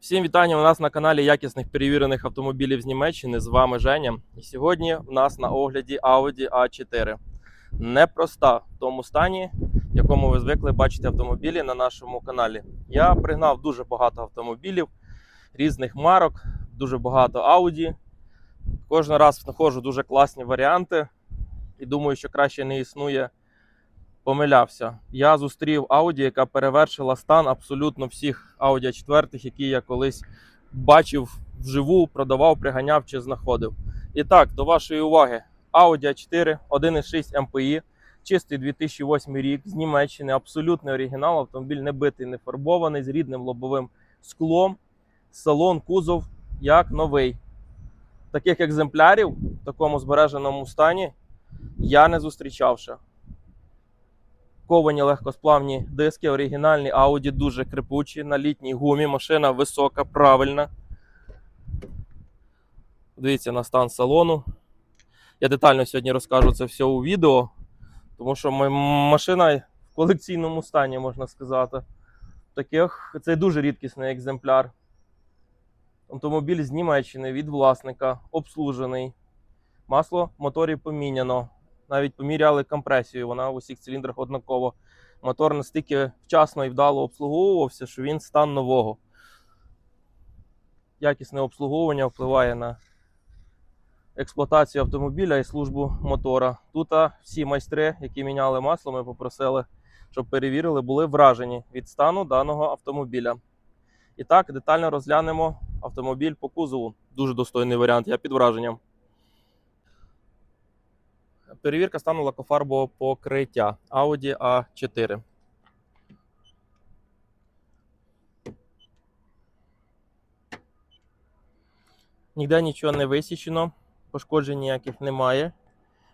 Всім вітання у нас на каналі якісних перевірених автомобілів з Німеччини. З вами Женя. І сьогодні в нас на огляді Audi A4. Непроста в тому стані, в якому ви звикли бачити автомобілі на нашому каналі. Я пригнав дуже багато автомобілів різних марок, дуже багато Audi. Кожен раз знаходжу дуже класні варіанти і думаю, що краще не існує. Помилявся. Я зустрів Audi, яка перевершила стан абсолютно всіх Audi 4, які я колись бачив вживу, продавав, приганяв чи знаходив. І так, до вашої уваги, Audi A4 1.6 MPI, чистий 2008 рік з Німеччини, абсолютний оригінал. Автомобіль не битий, не фарбований, з рідним лобовим склом. Салон, кузов як новий. Таких екземплярів в такому збереженому стані я не зустрічав ще. Ковані легкосплавні диски, оригінальні Audi, дуже крепучі, на літній гумі. Машина висока, правильна. Дивіться на стан салону. Я детально сьогодні розкажу це все у відео, тому що машина в колекційному стані, можна сказати. Таких, це дуже рідкісний екземпляр. Автомобіль з Німеччини від власника, обслужений. Масло в моторі поміняно навіть поміряли компресію, вона в усіх циліндрах однаково. Мотор настільки вчасно і вдало обслуговувався, що він стан нового. Якісне обслуговування впливає на експлуатацію автомобіля і службу мотора. Тут всі майстри, які міняли масло, ми попросили, щоб перевірили, були вражені від стану даного автомобіля. І так, детально розглянемо автомобіль по кузову. Дуже достойний варіант, я під враженням. Перевірка стану лакофарбового покриття Audi A4. Ніде нічого не висічено, пошкоджень ніяких немає.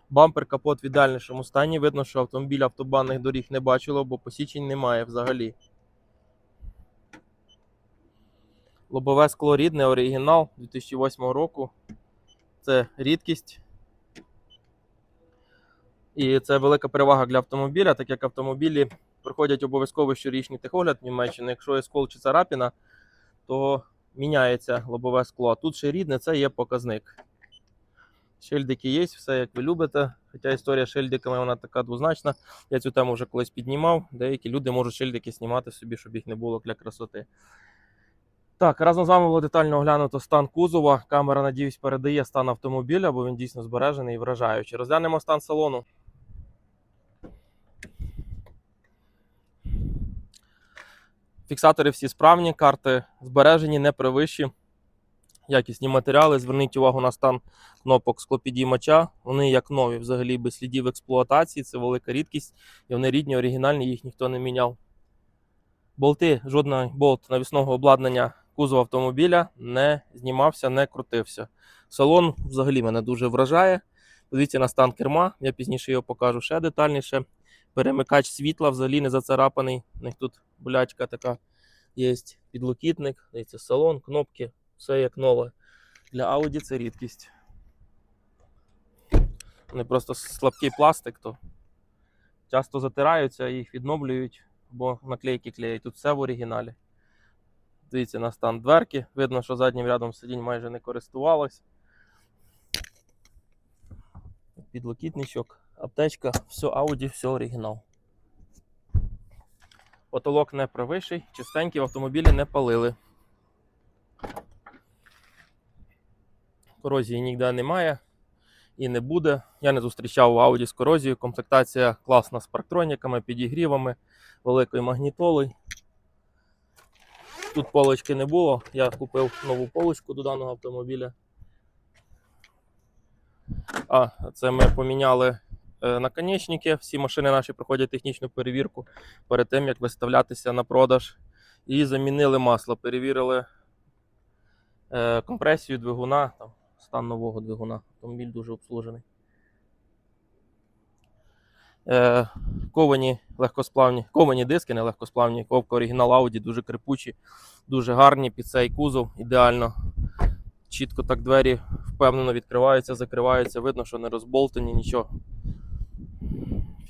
Бампер капот в ідеальнішому стані. Видно, що автомобіль автобанних доріг не бачило, бо посічень немає взагалі. Лобове скло рідне, оригінал 2008 року. Це рідкість. І це велика перевага для автомобіля, так як автомобілі проходять обов'язково щорічний техогляд в Німеччині. Якщо є скол чи царапіна, то міняється лобове скло. А тут ще рідне, це є показник. Шильдики є, все як ви любите. Хоча історія з шильдиками вона така двозначна. Я цю тему вже колись піднімав. Деякі люди можуть шильдики знімати собі, щоб їх не було для красоти. Так, разом з вами було детально оглянуто стан кузова. Камера, надіюсь, передає стан автомобіля, бо він дійсно збережений і вражаючий. Розглянемо стан салону. Фіксатори всі справні, карти збережені, не привищі. Якісні матеріали. Зверніть увагу на стан кнопок склопідіймача. Вони як нові, взагалі без слідів експлуатації. Це велика рідкість. І вони рідні, оригінальні, їх ніхто не міняв. Болти, жодний болт навісного обладнання кузова автомобіля не знімався, не крутився. Салон взагалі мене дуже вражає. Подивіться на стан керма, я пізніше його покажу ще детальніше. Перемикач світла взагалі не зацарапаний. У них тут болячка така є. Підлокітник, дивіться, салон, кнопки, все як нове. Для Audi це рідкість. Вони просто слабкий пластик, то часто затираються, їх відновлюють, бо наклейки клеять. Тут все в оригіналі. Дивіться на стан дверки. Видно, що заднім рядом сидінь майже не користувалось. Підлокітничок, аптечка, все Audi, все оригінал. Потолок не провищий, чистенький, в автомобілі не палили. Корозії ніде немає і не буде. Я не зустрічав у Audi з корозією. Комплектація класна з парктроніками, підігрівами, великою магнітолою. Тут полочки не було. Я купив нову полочку до даного автомобіля. А, це ми поміняли наконечники. Всі машини наші проходять технічну перевірку перед тим, як виставлятися на продаж. І замінили масло. Перевірили е, компресію двигуна, там, стан нового двигуна. Автомобіль дуже обслужений. Е, ковані легкосплавні, ковані диски, не легкосплавні, ковка оригінал Audi, дуже крепучі, дуже гарні під цей кузов, ідеально. Чітко так двері впевнено відкриваються, закриваються, видно, що не розболтані, нічого.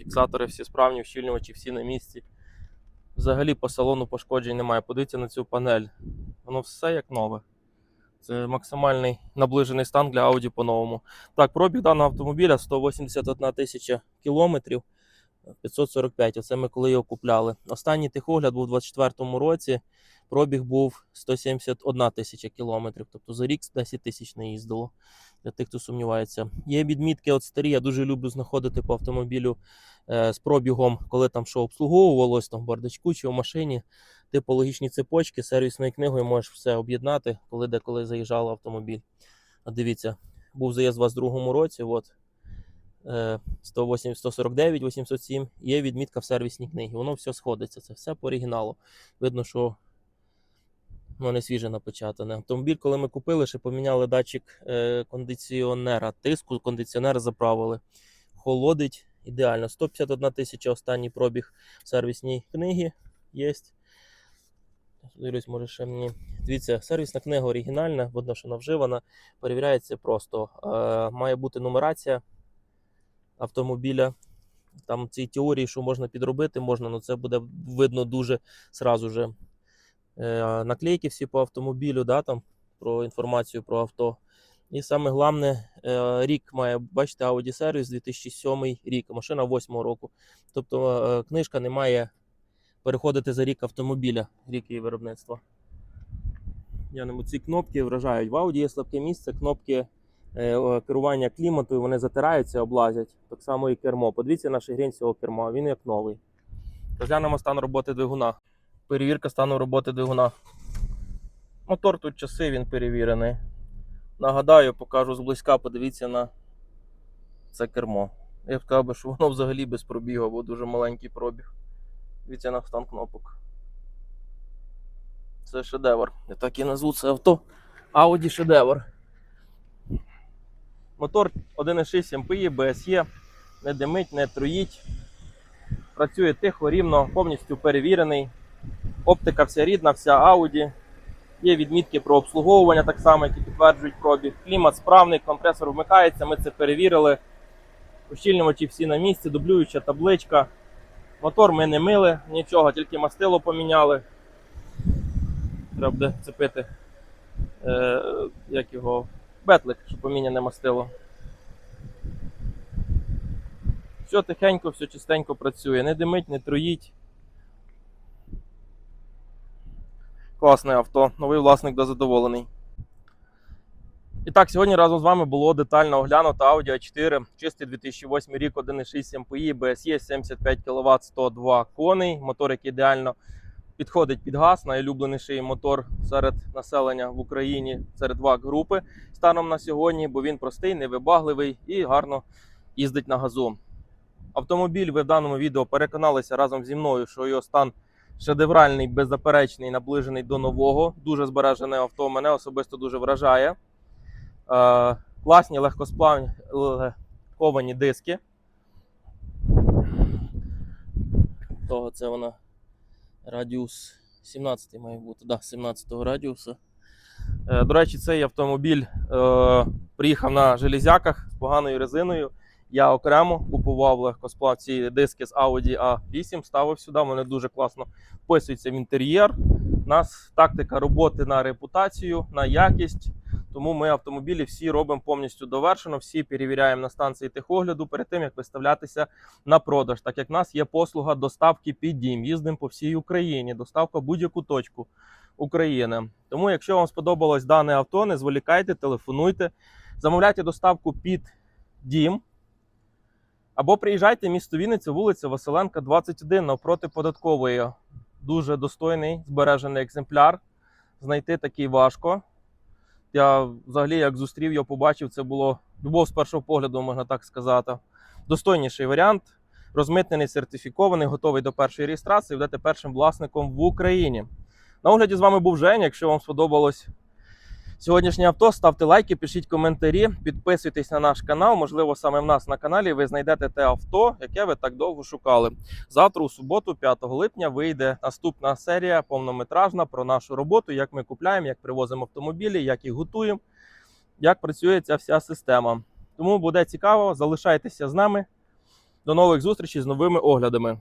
Фіксатори всі справні, вщільнювачі всі на місці. Взагалі по салону пошкоджень немає. Подивіться на цю панель. Воно все як нове. Це максимальний наближений стан для Audi по-новому. Так, пробіг даного автомобіля 181 тисяча кілометрів. 545. Оце ми коли його купляли. Останній техогляд був у 2024 році. Пробіг був 171 тисяча кілометрів. Тобто за рік 10 тисяч не їздило. Для тих, хто сумнівається. Є відмітки от старі. Я дуже люблю знаходити по автомобілю е, з пробігом, коли там що обслуговувалось, там в бардачку чи в машині. Типологічні цепочки, сервісною книгою можеш все об'єднати, коли деколи заїжджав автомобіль. От дивіться, був заїзд у 22 році. От, е, 108, 149, 807. Є відмітка в сервісній книгі. Воно все сходиться. Це все по оригіналу. Видно, що воно не свіже напечатане. Автомобіль, коли ми купили, ще поміняли датчик е, кондиціонера. Тиску кондиціонер заправили. Холодить ідеально. 151 тисяча останній пробіг в сервісній книгі є. Дивлюсь, може ще мені. Дивіться, сервісна книга оригінальна, видно, що вона вживана. Перевіряється просто. Е, має бути нумерація автомобіля. Там в цій теорії, що можна підробити, можна, але це буде видно дуже сразу же. Е, наклейки всі по автомобілю, да, там, про інформацію про авто. І саме головне, е, рік має, бачите, Audi сервіс 2007 рік, машина 8 року. Тобто е, книжка не має переходити за рік автомобіля, рік її виробництва. Я не ці кнопки вражають. В Audi є слабке місце, кнопки керування клімату, вони затираються, облазять. Так само і кермо. Подивіться на шигрень цього керма, він як новий. Розглянемо стан роботи двигуна. Перевірка стану роботи двигуна. Мотор тут часи, він перевірений. Нагадаю, покажу зблизька, подивіться на це кермо. Я б сказав, би, що воно взагалі без пробігу, бо дуже маленький пробіг. Дивіться на стан кнопок. Це шедевр. Я так і назву це авто. Audi шедевр. Мотор 1.6 MPI, BSE, не димить, не троїть. Працює тихо, рівно, повністю перевірений. Оптика вся рідна, вся Audi. Є відмітки про обслуговування, так само, які підтверджують пробіг. Клімат справний, компресор вмикається, ми це перевірили. Ущільнювачі всі на місці, дублююча табличка. Мотор ми не мили, нічого, тільки мастило поміняли. Треба буде цепити е, як його, бетлик, щоб поміняне мастило. Все тихенько, все чистенько працює. Не димить, не троїть. Класне авто, новий власник буде задоволений. І так, сьогодні разом з вами було детально оглянуто Audi A4, чистий 2008 рік, 1.6 MPI, BSE, 75 кВт, 102 коней. Мотор, який ідеально підходить під газ, найулюбленіший мотор серед населення в Україні, серед ВАК групи станом на сьогодні, бо він простий, невибагливий і гарно їздить на газу. Автомобіль ви в даному відео переконалися разом зі мною, що його стан шедевральний, беззаперечний, наближений до нового. Дуже збережене авто. Мене особисто дуже вражає. Е, класні легкосплавні ковані диски. Того це вона радіус 17 має бути, да, 17 радіуса. Е, до речі, цей автомобіль е, приїхав на железяках з поганою резиною. Я окремо купував легкосплав ці диски з Audi A8, ставив сюди. Вони дуже класно вписуються в інтер'єр. У нас тактика роботи на репутацію, на якість. Тому ми автомобілі всі робимо повністю довершено, всі перевіряємо на станції техогляду перед тим, як виставлятися на продаж. Так як в нас є послуга доставки під дім. Їздимо по всій Україні, доставка будь-яку точку України. Тому, якщо вам сподобалось дане авто, не зволікайте, телефонуйте, замовляйте доставку під дім. Або приїжджайте в місто Вінниця, вулиця Василенка, 21 навпроти податкової. Дуже достойний збережений екземпляр. Знайти такий важко. Я взагалі, як зустрів його, побачив, це було любов з першого погляду, можна так сказати. Достойніший варіант. Розмитнений, сертифікований, готовий до першої реєстрації, будете першим власником в Україні. На огляді з вами був Женя. Якщо вам сподобалось сьогоднішнє авто, ставте лайки, пишіть коментарі, підписуйтесь на наш канал. Можливо, саме в нас на каналі ви знайдете те авто, яке ви так довго шукали. Завтра, у суботу, 5 липня, вийде наступна серія повнометражна про нашу роботу, як ми купляємо, як привозимо автомобілі, як їх готуємо, як працює ця вся система. Тому буде цікаво, залишайтеся з нами. До нових зустрічей з новими оглядами.